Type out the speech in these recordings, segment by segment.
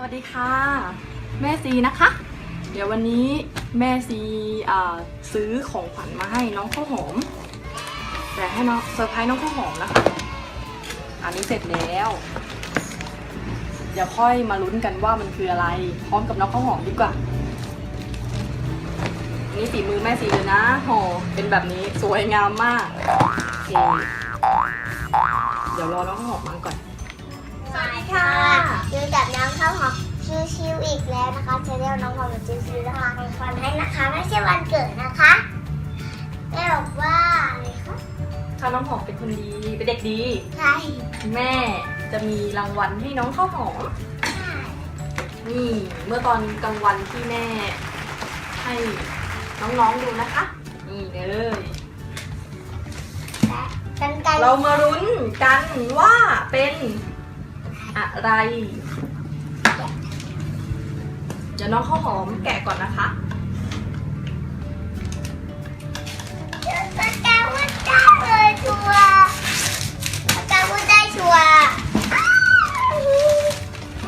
สวัสดีค่ะ แม่ซีนะคะ เดี๋ยววันนี้แม่ซีซื้อของขวัญมาให้น้องข้าวหอม แต่ให้น้องเซอร์ไพรส์น้องข้าวหอมนะคะ อันนี้เสร็จแล้วเดี๋ยวค่อยมาลุ้นกันว่ามันคืออะไร พร้อมกับน้องข้าวหอมดีกว่าอันนี้ฝีมือแม่ซีเลยนะโหเป็นแบบนี้สวยงามมากโอเคเดี๋ยวรอน้องข้าวหอมมาก่อน ข้าวหอมชิวๆอีกแล้วนะคะจะเรียกน้องข้าวหอมชิวๆนะคะของขวัญให้นะคะ ไม่ใช่วันเกิดนะคะแม่บอกว่าอะไรคะถ้าน้องหอมเป็นคนดีเป็นเด็กดี ใช่แม่จะมีรางวัลให้น้องข้าวหอมนี่เมื่อตอนกลางวันที่แม่ ให้น้องๆดูนะคะ นี่เลยกันไกลเรามารุ้นกันว่าเป็นอะไร เดี๋ยวน้องข้าวหอมแกะก่อนนะคะกระกาพูดได้เลยชัวร์กระกาพูดได้ชัวร์อ้าว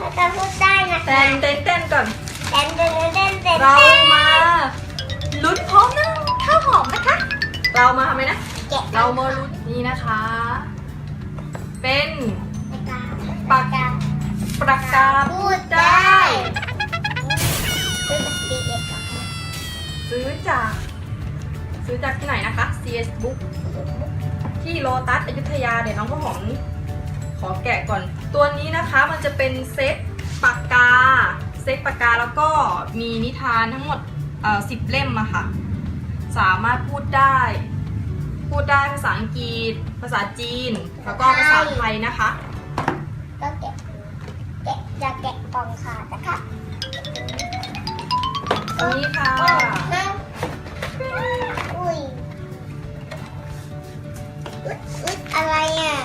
กระกาพูดได้นะเต้นเต้นเต้นก่อนเต้นเต้นเต้นเต้นเรามาลุ้นพร้อมนะข้าวหอมนะคะ เรามาทำไมนะแกะเรามาลุ้นนี่นะคะ เป็นกระกาปากกาปากกาพูดได้ จากซื้อจากที่ไหนนะคะ CS Book ที่โลตัสอยุธยาเดี๋ยวน้องข้าวหอมขอแกะก่อน ตัวนี้นะคะมันจะเป็นเซตปากกา เซตปากกาแล้วก็มีนิทานทั้งหมดเอ่อสิบเล่มอะค่ะ สามารถพูดได้ พูดได้ภาษาอังกฤษ ภาษาจีน แล้วก็ภาษาไทยนะคะ ก็แกะแกะจะแกะกล่องขาดนะคะนี่ค่ะนั่งอุ้ อุ๊ยอุ๊ยอะไรอะ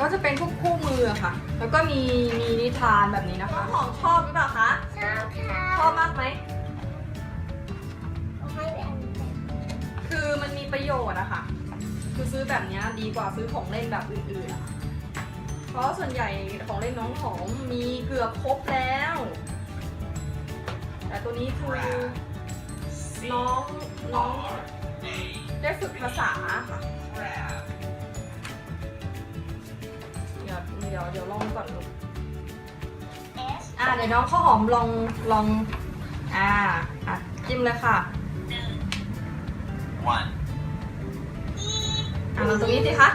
ก็จะเป็นพวกคู่มืออะค่ะ แล้วก็มีมีนิทานแบบนี้นะคะหอมชอบหรือเปล่าคะ ชอบค่ะชอบมากไหมเอาให้ไปอันหนึ่งคือมันมีประโยชน์อะค่ะ คือซื้อแบบเนี้ยดีกว่าซื้อของเล่นแบบอื่นๆอะเพราะส่วนใหญ่ของเล่นน้องหอมมีเกือบครบแล้ว แต่ตัวนี้คือน้องน้อง ได้ฝึกภาษาค่ะ เดี๋ยวเดี๋ยวเดี๋ยวลองก่อนลูกเอสอะเดี๋ยวน้องข้าวหอมลองลองอ่าอะจิ้มเลยค่ะ One. อะลองตรงนี้สิคะ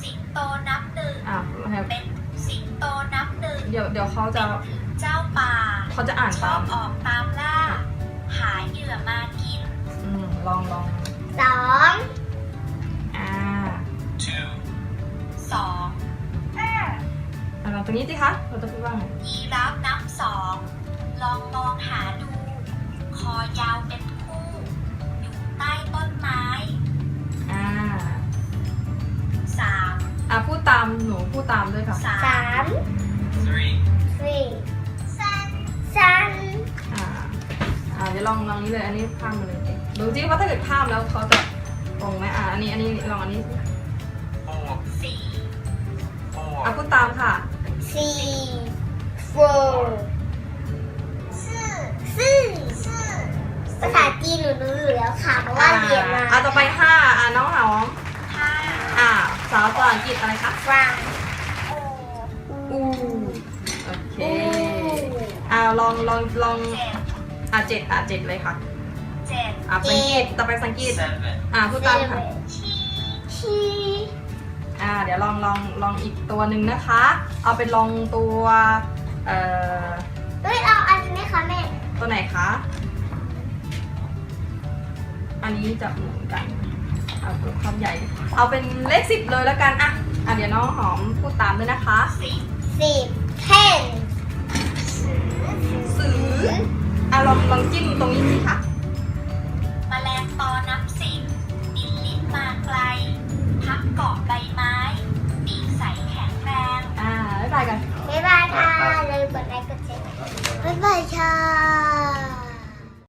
สิงโตนับหนึ่งอะเป็นสิงโตนับหนึ่งเดี๋ยวเดี๋ยวเขาจะเจ้าป่าเขาจะอ่านชอตามบออกตามล่า หาเหยื่อมากินอืม ลองลองสองอ่า Two. สองอะลองตรงนี้สิคะเราจะพูดว่าไงยีราฟนับสองลองมองหาดู คอยาวเป็นคู่ อยู่ใต้ต้นไม้อ่าสามอะพูดตามหนูพูดตามด้วยค่ะสาสามม Three. สี่สันสัน อ่าอ่าเดี๋ยวลองลองนี้เลยอันนี้ข้ามมาเลย ดูสิว่าถ้าเกิดข้ามแล้วเขาจะตรงไหมอ่าอันนี้อันนี้ลองอันนี้ Four. สี่อะ Four. พูดตามค่ะ สี่ four สี่สี่ภาษาจีนหนูรู้อยู่แล้วค่ะเพราะว่าเรียนมาอะต่อไปห้าอะน้องหอมห้าอ่าสาวภาษาอังกฤษอะไรคะฟรังหกอูโอเคอ่าลองลองลองเจ็ดอะเจ็ดอะเจ็ดเลยค่ะเจ็ด อะภาษาอังกฤษต่อไปภาษาอังกฤษ Seven. อะพูดตามค่ะชี้ชีอ่า เดี๋ยวลองลองลองอีกตัวหนึ่งนะคะ เอาเป็นลองตัวเอ่อเฮ้ยเอาอันนี้ไหมคะแม่ตัวไหนคะ อันนี้จะเหมือนกัน เอาตัวความใหญ่ เอาเป็นเลขสิบเลยแล้วกันอะอะเดี๋ยวน้องหอมพูดตามด้วยนะคะสิบสิบ ten สืออะลองลองจิ้มตรงนี้สิคะายกัน บ๊ายบายค่ะเลยกดไลค์กดแชร์บ๊ายบายค่ะ